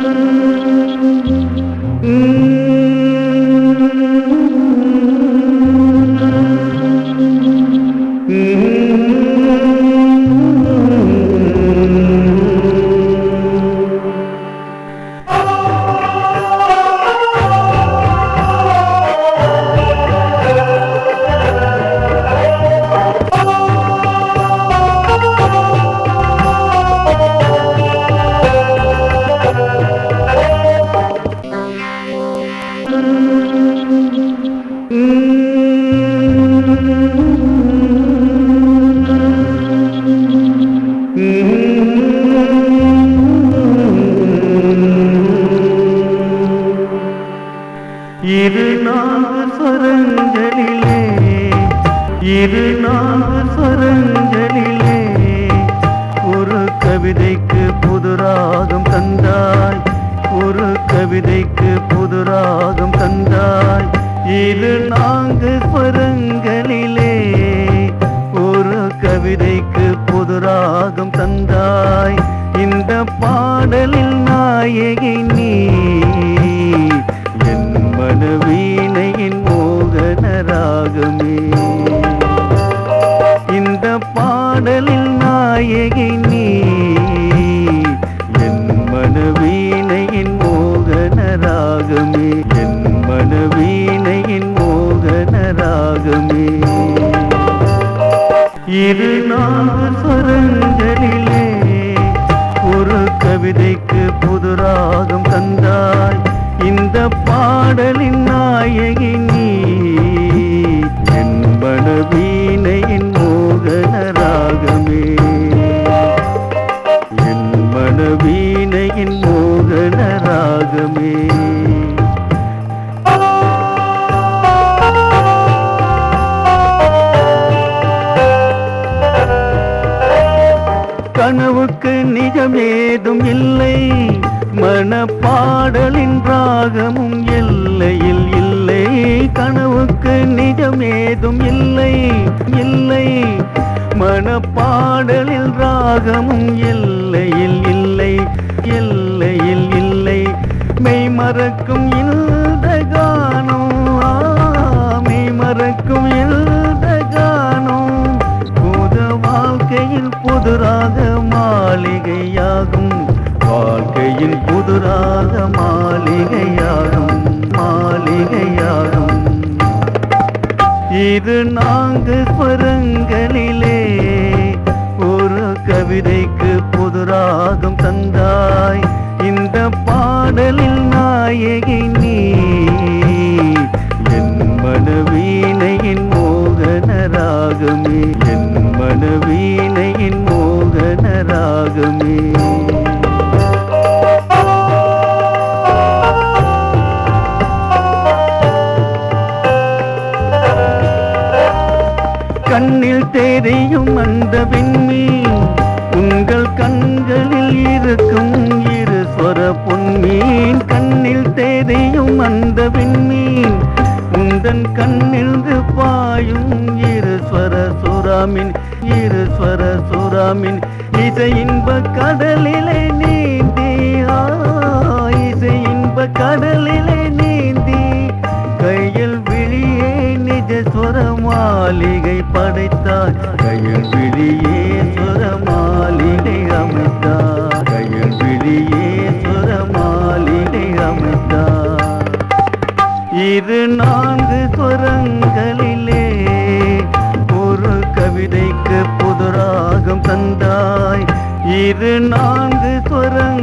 Música இரு நாகஸ்வரங்களிலே இரு நாகஸ்வரங்களிலே ஒரு கவிதைக்கு புது ராகம் தந்தாய் ஒரு கவிதைக்கு புது தந்தாய். இரு நாகஸ்வரங்களிலே பாடலில் நாயகி நீ. என் மனவீனையின் மோகன ராகமே இந்த பாடலில் நாயகி நீ. என் மனவீனையின் மோகன ராகமே என் மனவீனையின் மோகன ராகமே இரு நாக சுரங்களிலே கனவுக்கு நிஜம் ஏதும் இல்லை. மனப்பாடலின் ராகமும் எல்லையில் இல்லை. கனவுக்கு நிஜமேதும் இல்லை இல்லை. மனப்பாடலில் ராகமும் எல்லையில் இல்லை மறக்கும் இந்த கானம் ஆமை மறக்கும் இந்த கானம் புது வாழ்க்கையில் புதுராக மாளிகையாகும். வாழ்க்கையில் புதுராக மாளிகையாகும். மாளிகையாகும். இது நான்கு ஸ்வரங்களிலே ஒரு கவிதைக்கு புதுராகம் தந்தாய். பாடலில் நாயகி நீ. என் மனவீனையின் மோகன ராகமே என் மனவீனையின் மோகன ராகமே பாயும் ஈஸ்வர சுராமின் ஈஸ்வர சுராமின் இசை இன்ப கடலிலே நீந்தியா இரு நான்கு குரங்களிலே ஒரு கவிதைக்கு புதுராகம் தந்தாய். இரு நான்கு சுரங்களிலே